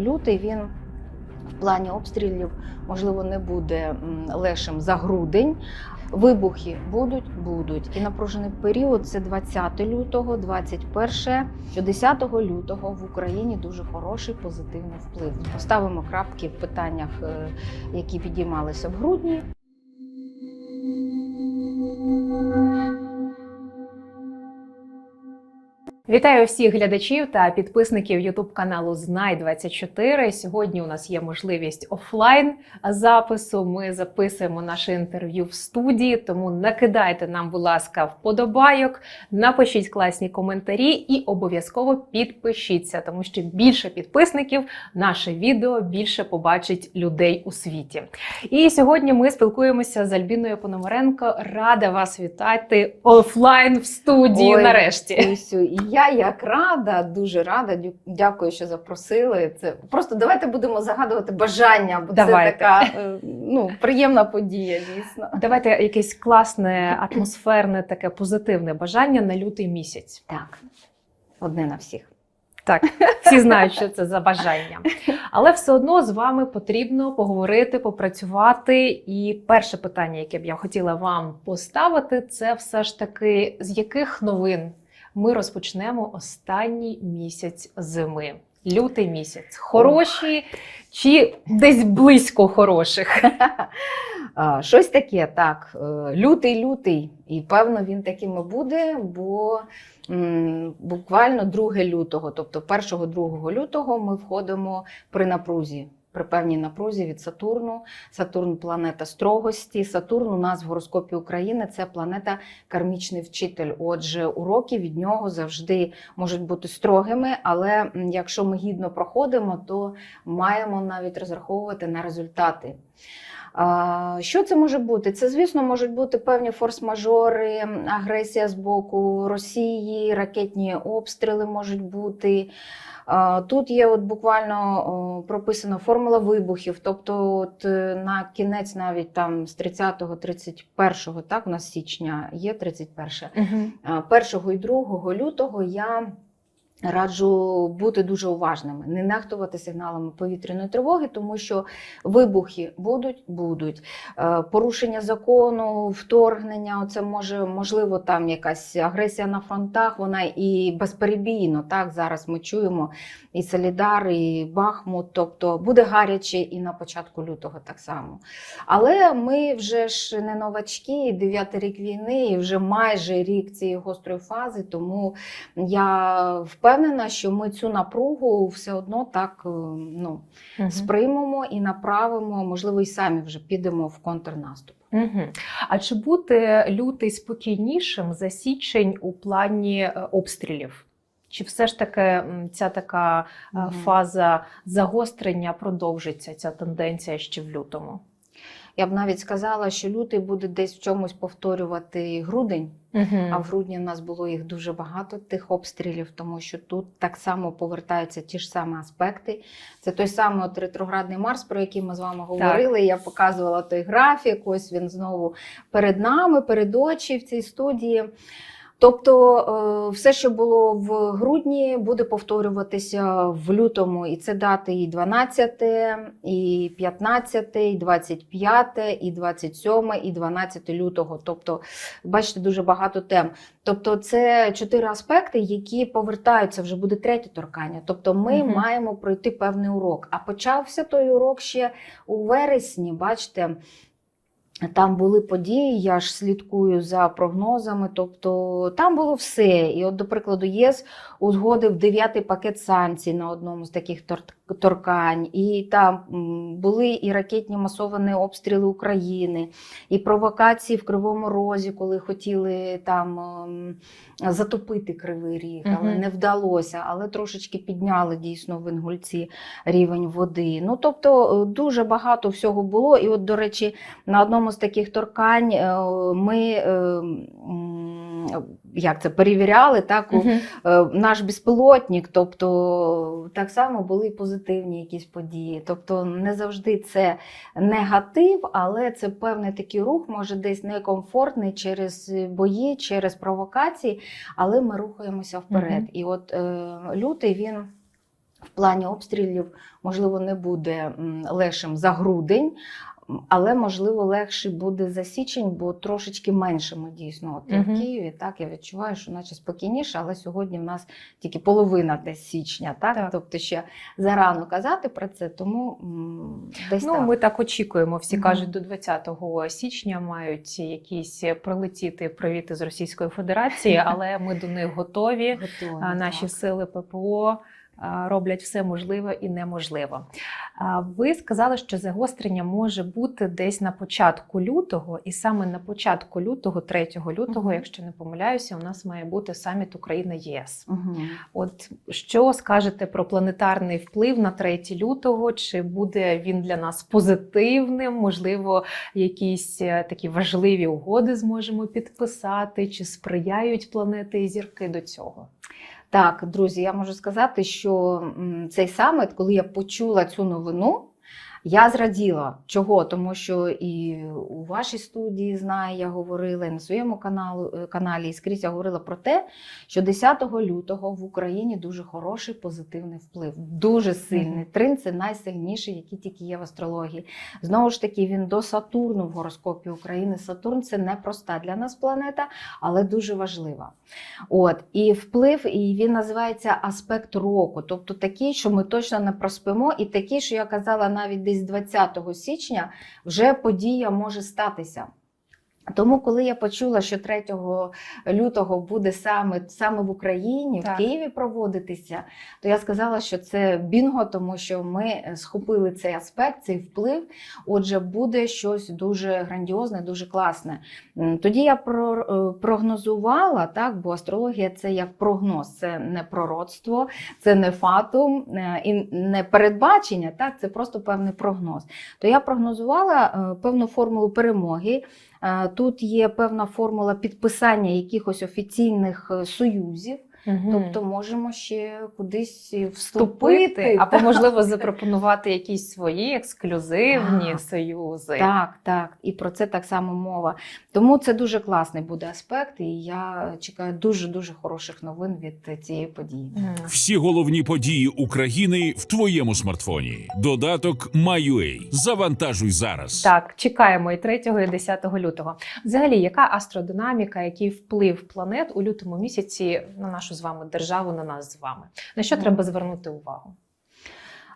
лютий він в плані обстрілів можливо не буде лешим за грудень. Вибухи будуть, будуть. І напружений період це 20 лютого, 21, що 10 лютого в Україні дуже хороший позитивний вплив. Поставимо крапки в питаннях, е, які підіймалися в грудні. Вітаю всіх глядачів та підписників Ютуб каналу Знай 24 Сьогодні у нас є можливість офлайн запису. Ми записуємо наше інтерв'ю в студії, тому накидайте нам, будь ласка, вподобайок, напишіть класні коментарі і обов'язково підпишіться, тому що більше підписників наше відео більше побачить людей у світі. І сьогодні ми спілкуємося з Альбіною Пономаренко. Рада вас вітати офлайн в студії. Ой, нарешті. І я як рада, дуже рада. Дякую, що запросили. Це просто давайте будемо загадувати бажання, бо Давайте. це така е, ну, приємна подія, дійсно. Давайте якесь класне, атмосферне, таке позитивне бажання на лютий місяць. Так, одне на всіх. Так, всі знають, що це за бажання. Але все одно з вами потрібно поговорити, попрацювати. І перше питання, яке б я хотіла вам поставити, це все ж таки з яких новин ми розпочнемо останній місяць зими. Лютий місяць. Хороші чи десь близько хороших? Щось таке, так. е, Лютий, лютий. І певно він таким і буде, бо м, буквально 2 лютого, тобто 1-2 лютого ми входимо при напрузі. При певній напрузі від Сатурну. Сатурн планета строгості. Сатурн у нас в гороскопі України це планета кармічний вчитель. Отже, уроки від нього завжди можуть бути строгими, але якщо ми гідно проходимо, то маємо навіть розраховувати на результати. Що це може бути? Це, звісно, можуть бути певні форс-мажори, агресія з боку Росії, ракетні обстріли можуть бути. Тут є от буквально прописана формула вибухів, тобто от е, на кінець навіть там з 30-го, 31-го, так, у нас січня є 31 1 і 2 лютого я раджу бути дуже уважними, не нехтувати сигналами повітряної тривоги, тому що вибухи будуть, будуть. Е, Порушення закону, вторгнення, це може можливо там якась агресія на фронтах. Вона і безперебійно. Так зараз ми чуємо і Солідар, і Бахмут. Тобто буде гаряче і на початку лютого так само. Але ми вже ж не новачки, дев'ятий рік війни, і вже майже рік цієї гострої фази. Тому я впевнена, що ми цю напругу все одно так е, ну, Мгм. сприймемо і направимо, можливо, і самі вже підемо в контрнаступ. Мгм. А чи буде лютий спокійнішим за січень у плані е, обстрілів? Чи все ж таки ця така Мгм. фаза загострення продовжиться, ця тенденція ще в лютому? Я б навіть сказала, що лютий буде десь в чомусь повторювати грудень, а в грудні в нас було їх дуже багато, тих обстрілів, тому що тут так само повертаються ті ж самі аспекти. Це той самий от ретроградний Марс, про який ми з вами говорили. Я показувала той графік. Ось він знову перед нами, перед очі в цій студії. Тобто е, все, що було в грудні, буде повторюватися в лютому, і це дати і 12, і 15, і 25, і 27, і 12 лютого. Тобто, бачите, дуже багато тем. Тобто, це чотири аспекти, які повертаються, вже буде третє торкання. Тобто, ми Мгм. маємо пройти певний урок. А почався той урок ще у вересні. Бачите. Там були події, я ж слідкую за прогнозами. Тобто там було все. І, от, до прикладу, ЄС узгодив дев'ятий пакет санкцій на одному з таких торкань. І там були і ракетні масовані обстріли України, і провокації в Кривому Розі, коли хотіли там ем, затопити Кривий Ріг, але не вдалося. Але трошечки підняли дійсно в Інгульці рівень води. Ну тобто е, дуже багато всього було. І, от, до речі, на одному з таких торкань е, ми е, як це перевіряли так, у Мгм. е, наш безпілотник, тобто так само були позитивні якісь події. Тобто не завжди це негатив, але це певний такий рух, може десь некомфортний через бої, через провокації, але ми рухаємося вперед. Мгм. І от е, лютий він. в плані обстрілів, можливо, не буде м, легшим за грудень. Але можливо легше буде за січень, бо трошечки меншими дійсно. От Мгм. в Києві так я відчуваю, що наче спокійніше, але сьогодні в нас тільки половина десь січня, так? Так. тобто ще зарано казати про це, тому десь Ну, так. ми так очікуємо. Всі Мгм. кажуть, до 20 січня мають якісь прилетіти привіти з Російської Федерації, але ми до них готові. Готові, Наші так. сили ППО роблять все можливе і неможливо. Ви сказали, що загострення може бути десь на початку лютого, і саме на початку лютого, 3 лютого, Мгм. якщо не помиляюся, у нас має бути саміт Україна ЄС. Мгм. От що скажете про планетарний вплив на 3 лютого? Чи буде він для нас позитивним? Можливо, якісь е, такі важливі угоди зможемо підписати, чи сприяють планети і зірки до цього? Так, друзі, я можу сказати, що цей саміт, коли я почула цю новину, я зраділа. Чого? Тому що і у вашій студії знаю, я говорила, і на своєму каналу, е, каналі, і скрізь я говорила про те, що 10 лютого в Україні дуже хороший позитивний вплив, дуже сильний. Трин це найсильніший, який тільки є в астрології. Знову ж таки, він до Сатурну в гороскопі України. Сатурн це непроста для нас планета, але дуже важлива. От і вплив, і він називається аспект року, тобто такий, що ми точно не проспимо, і такий, що я казала навіть десь 20 січня, вже подія може статися. Тому, коли я почула, що 3 лютого буде саме, саме в Україні, Так. в Києві проводитися, то я сказала, що це бінго, тому що ми е, схопили цей аспект, цей вплив. Отже, буде щось дуже грандіозне, дуже класне. Тоді я е, прогнозувала, так, бо астрологія це як прогноз, це не пророцтво, це не фатум е, і не передбачення, так, це просто певний прогноз. То я прогнозувала певну формулу перемоги. Е, Тут є певна формула підписання якихось офіційних е, союзів, тобто можемо ще кудись вступити. вступити, або можливо запропонувати якісь свої ексклюзивні Так. союзи. Так, так, і про це так само мова. Тому це дуже класний буде аспект, і я чекаю дуже дуже хороших новин від цієї події. Всі головні події України в твоєму смартфоні. Додаток MyUA. Завантажуй зараз. Так, чекаємо і 3 і 10 лютого. Взагалі, яка астродинаміка, який вплив планет у лютому місяці на нашу з вами державу, на нас з вами? На що треба звернути увагу?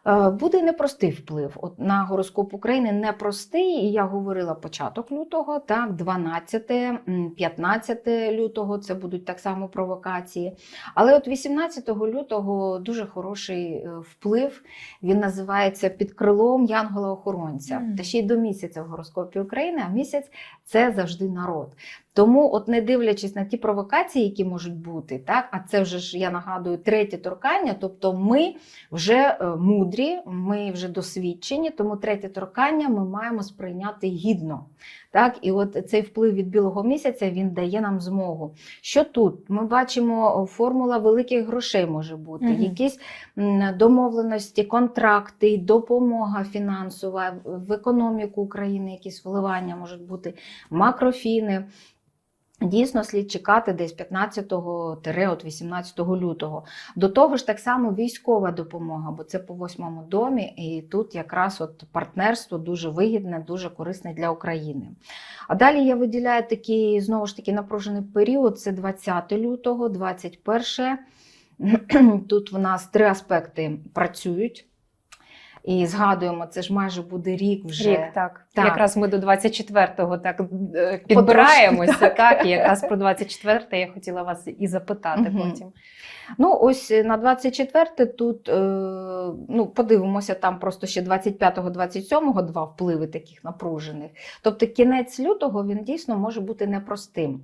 Е, Буде непростий вплив. От на гороскоп України непростий, і я говорила початок лютого, так, 12-15 лютого це будуть так само провокації. Але от 18 лютого дуже хороший е, вплив. Він називається під крилом Янгола-охоронця. Мгм. Та ще й до місяця в гороскопі України, а місяць це завжди народ. Тому, от не дивлячись на ті провокації, які можуть бути, так, а це вже ж я нагадую третє торкання, тобто ми вже е, мудрі, ми вже досвідчені, тому третє торкання ми маємо сприйняти гідно. Так, і от цей вплив від білого місяця він дає нам змогу. Що тут? Ми бачимо формула великих грошей може бути, Мгм. якісь домовленості, контракти, допомога фінансова в економіку України, якісь вливання можуть бути, макрофіни. Дійсно, слід чекати десь 15-18 лютого. До того ж, так само військова допомога, бо це по восьмому домі, і тут якраз от партнерство дуже вигідне, дуже корисне для України. А далі я виділяю такий знову ж таки напружений період: це 20 лютого, 21. Тут в нас три аспекти працюють. І згадуємо, це ж майже буде рік вже. Рік, так. Так. Якраз ми до 24-го так е, підбираємося, так. І якраз про 24 я хотіла вас і запитати Мгм. потім. Ну, ось е, на 24 тут е, ну, подивимося, там просто ще 25-27 два впливи таких напружених. Тобто кінець лютого він дійсно може бути непростим.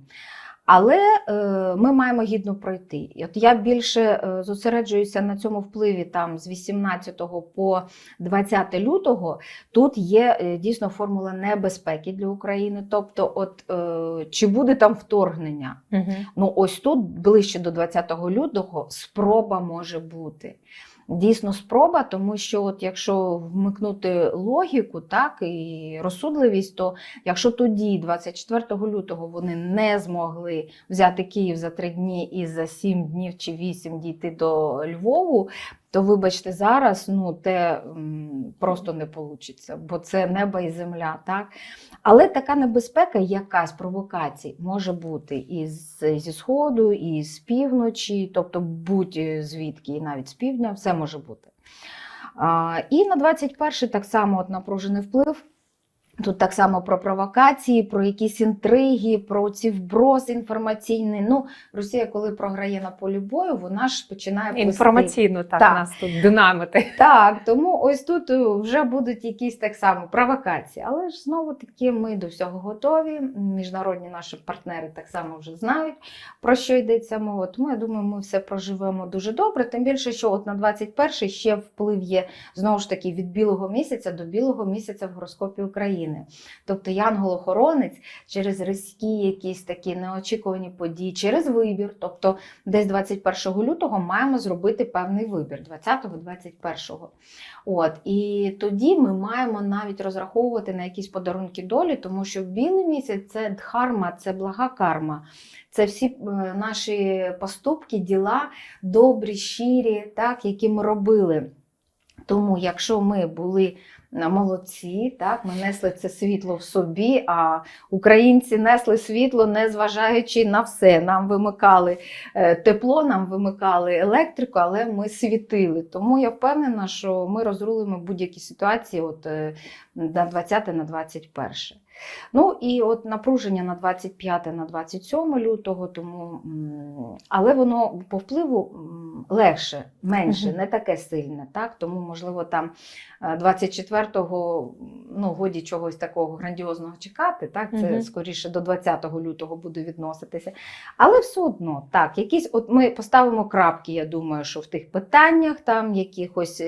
Але е, ми маємо гідно пройти. От я більше е, зосереджуюся на цьому впливі там з 18 по 20 лютого. Тут є е, дійсно формула небезпеки для України. Тобто, от е, чи буде там вторгнення? Угу. Ну, ось тут ближче до 20 лютого спроба може бути. Дійсно, спроба, тому що от якщо вмикнути логіку, так і розсудливість, то якщо тоді, 24 лютого, вони не змогли взяти Київ за три дні і за сім днів чи вісім дійти до Львову, то вибачте, зараз ну, те просто не вийде, бо це небо і земля. Так? Але така небезпека, якась провокацій, може бути і зі сходу, і з півночі, тобто будь-звідки, і навіть з півдня, все може бути. А, і на 21-й так само от напружений вплив. Тут так само про провокації, про якісь інтриги, про ці вброс інформаційний. Ну, Росія, коли програє на полі бою, вона ж починає плести. Інформаційно так, Так. нас тут динамити. Так, тому ось тут е, вже будуть якісь так само провокації. Але ж знову таки ми до всього готові. Міжнародні наші партнери так само вже знають, про що йдеться мова. Тому я думаю, ми все проживемо дуже добре. Тим більше, що от на 21 ще вплив є знову ж таки від білого місяця до білого місяця в гороскопі України. Тобто янгол-охоронець через різкі якісь такі неочікувані події, через вибір. Тобто, десь 21 лютого маємо зробити певний вибір 20-21. От і тоді ми маємо навіть розраховувати на якісь подарунки долі, тому що білий місяць це дхарма, це блага карма. Це всі е, наші поступки, діла добрі, щирі, так, які ми робили. Тому, якщо ми були молодці, так, ми несли це світло в собі, а українці несли світло, не зважаючи на все. Нам вимикали е, тепло, нам вимикали електрику, але ми світили. Тому я впевнена, що ми розрулимо будь-які ситуації от, е, на 20 на 21. Ну і от напруження на 25 на 27 лютого, тому, але воно по впливу легше, менше, не таке сильне. Так? Тому, можливо, там е, 24-го ну, годі чогось такого грандіозного чекати. Так? Це скоріше до 20 лютого буде відноситися. Але все одно, так, якісь, от ми поставимо крапки, я думаю, що в тих питаннях там якихось.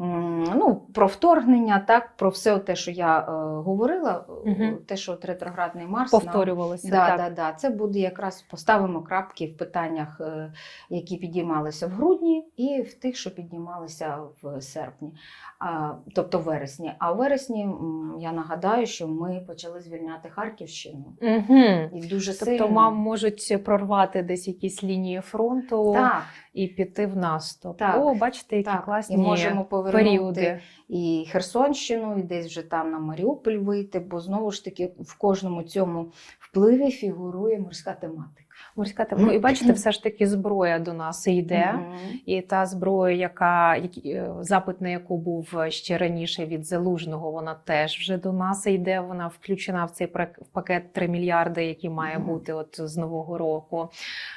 Ну, про вторгнення, так, про все те, що я е, говорила, Мгм. те, що от ретроградний Марс Повторювалося. Да, так. да, да. Це буде якраз поставимо крапки в питаннях, е, які підіймалися в грудні, і в тих, що піднімалися в серпні, а, тобто в вересні. А в вересні я нагадаю, що ми почали звільняти Харківщину. Угу. І дуже Тобто, сильно. мам можуть прорвати десь якісь лінії фронту так, і піти в наступ. Так. О, бачите, які так. класні і можемо повернути періоди. і Херсонщину, і десь вже там на Маріуполь вийти, бо знову ж таки в кожному цьому впливі фігурує морська тематика. Морська тема. Ну, і бачите, все ж таки зброя до нас йде. Мгм. І та зброя, яка е, запит на яку був ще раніше від залужного, вона теж вже до нас йде. Вона включена в цей пакет 3 мільярди, який має бути от з нового року.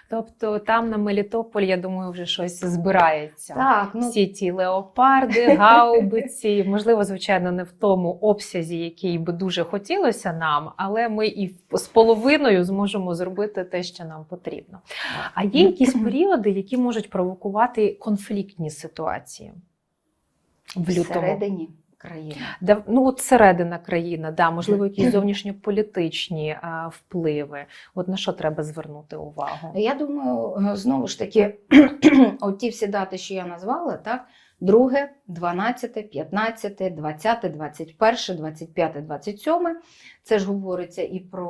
Тобто там на Мелітополь, я думаю, вже щось збирається. Так, ну Всі ті леопарди, гаубиці, можливо, звичайно, не в тому обсязі, який би дуже хотілося нам, але ми і з половиною зможемо зробити те, що нам потрібно. А є якісь періоди, які можуть провокувати конфліктні ситуації в лютому? всередині країни. Да, ну, от середина країни, да, можливо, якісь зовнішньополітичні а, впливи. От на що треба звернути увагу? Я думаю, е, знову ж таки, от ті всі дати, що я назвала, так? 2, 12, 15, 20, 21, 25, 27. Це ж говориться і про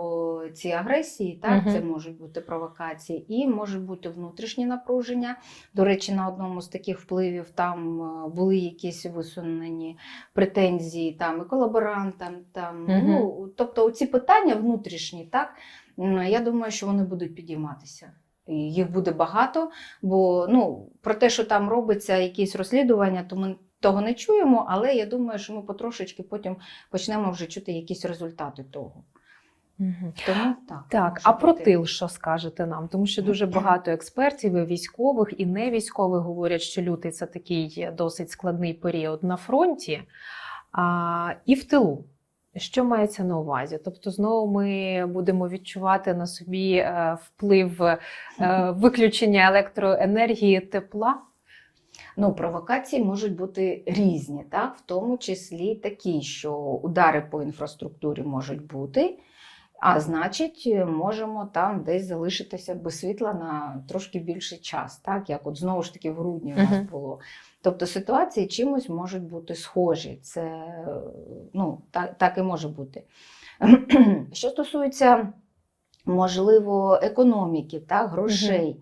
ці агресії, так? Мгм. Це можуть бути провокації, і може бути внутрішні напруження. До речі, на одному з таких впливів там е, були якісь висунені претензії там і колаборантам. Там, Мгм. ну, тобто ці питання внутрішні, так? Я думаю, що вони будуть підійматися. Їх буде багато, бо ну, про те, що там робиться якісь розслідування, то ми того не чуємо, але я думаю, що ми потрошечки потім почнемо вже чути якісь результати того. Мгм. Тому так. Так, а про тил що скажете нам? Тому що дуже багато експертів, і військових і невійськових говорять, що лютий це такий досить складний період на фронті а, і в тилу. Що мається на увазі? Тобто, знову ми будемо відчувати на собі е, вплив е, виключення електроенергії тепла. Ну, провокації можуть бути різні, так? в тому числі такі, що удари по інфраструктурі можуть бути, а значить, можемо там десь залишитися без світла на трошки більший час, так? як от знову ж таки в грудні у нас було. Тобто ситуації чимось можуть бути схожі. Це ну, так, так і може бути. Що стосується, можливо, економіки, так, грошей.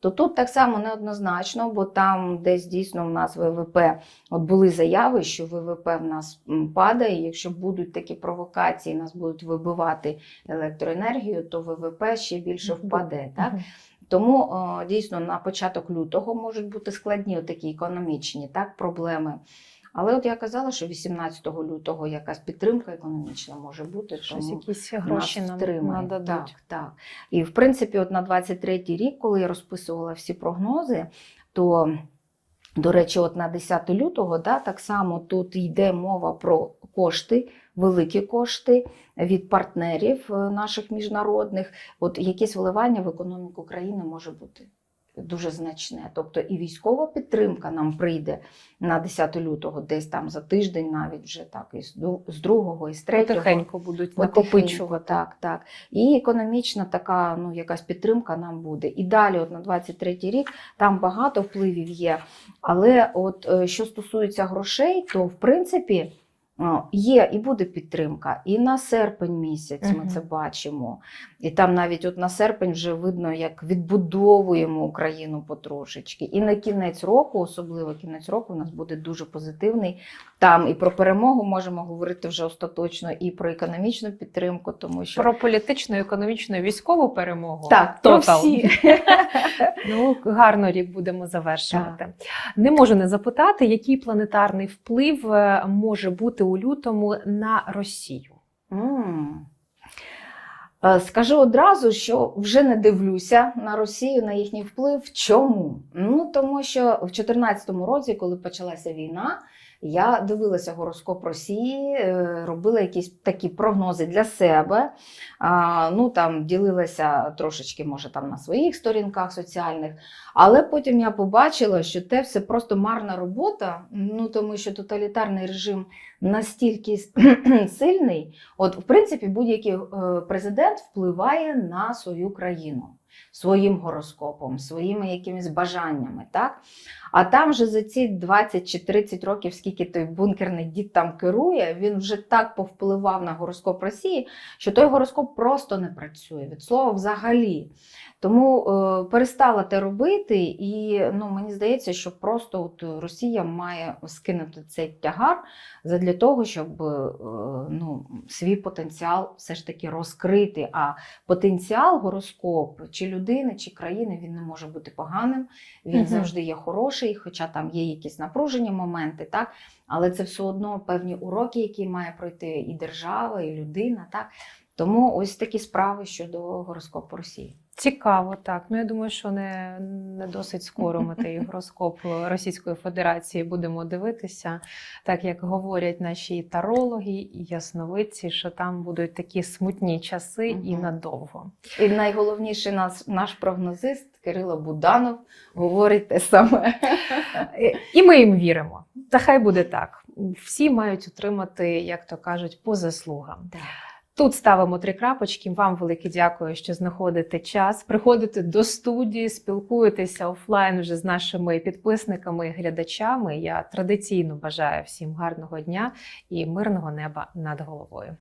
То тут так само неоднозначно, бо там десь дійсно в нас ВВП, от були заяви, що ВВП в нас падає. Якщо будуть такі провокації, нас будуть вибивати електроенергію, то ВВП ще більше впаде. Так? Тому дійсно на початок лютого можуть бути складні такі економічні так, проблеми. Але от я казала, що 18 лютого якась підтримка економічна може бути. Щось тому якісь гроші нас нам нададуть. Так, так. І в принципі, от на 23-й рік, коли я розписувала всі прогнози, то, до речі, от на 10 лютого, да, так само тут йде мова про кошти, великі кошти від партнерів е, наших міжнародних. От якесь вливання в економіку країни може бути. Дуже значне, тобто і військова підтримка нам прийде на 10 лютого, десь там за тиждень, навіть вже так, і з другого, і з третього. Потихеньку будуть Потихеньку, накопичувати. Так, так. І економічна така ну, якась підтримка нам буде. І далі, от на 23-й рік, там багато впливів є. Але от е, що стосується грошей, то в принципі. Є і буде підтримка. І на серпень місяць ми це бачимо. І там навіть от на серпень вже видно, як відбудовуємо Україну потрошечки. І на кінець року, особливо кінець року, у нас буде дуже позитивний. Там і про перемогу можемо говорити вже остаточно, і про економічну підтримку, тому що Про політичну, економічну, і військову перемогу. так, про всі. Ну, гарно рік будемо завершувати. Не можу не запитати, який планетарний вплив е, може бути у лютому на Росію. Е, Скажу одразу, що вже не дивлюся на Росію, на їхній вплив. Чому? Ну тому що в 2014 році, коли почалася війна, я дивилася гороскоп Росії, е, робила якісь такі прогнози для себе. Ну там ділилася трошечки, може, там на своїх сторінках соціальних. Але потім я побачила, що те все просто марна робота. Ну тому що тоталітарний режим настільки сильний. От, в принципі, будь-який е, президент впливає на свою країну своїм гороскопом, своїми якимись бажаннями. Так? А там же за ці 20 чи 30 років, скільки той бункерний дід там керує, він вже так повпливав на гороскоп Росії, що той гороскоп просто не працює від слова взагалі. Тому е, перестала те робити, і ну, мені здається, що просто от Росія має скинути цей тягар задля того, щоб е, ну, свій потенціал все ж таки розкрити. А потенціал гороскоп чи людини, чи країни він не може бути поганим, він Мгм. завжди є хороший, хоча там є якісь напружені моменти, так? але це все одно певні уроки, які має пройти і держава, і людина. Так? Тому ось такі справи щодо гороскопу Росії. Цікаво, так. Ну я думаю, що не, не досить скоро ми той гороскоп Російської Федерації будемо дивитися, так як говорять наші тарологи і ясновидці, що там будуть такі смутні часи і надовго. І найголовніший наш, наш прогнозист Кирило Буданов говорить те саме. І ми їм віримо. Та хай буде так. Всі мають отримати, як то кажуть, по заслугам. Тут ставимо три крапочки. Вам велике дякую, що знаходите час. Приходите до студії, спілкуєтеся офлайн вже з нашими підписниками і глядачами. Я традиційно бажаю всім гарного дня і мирного неба над головою.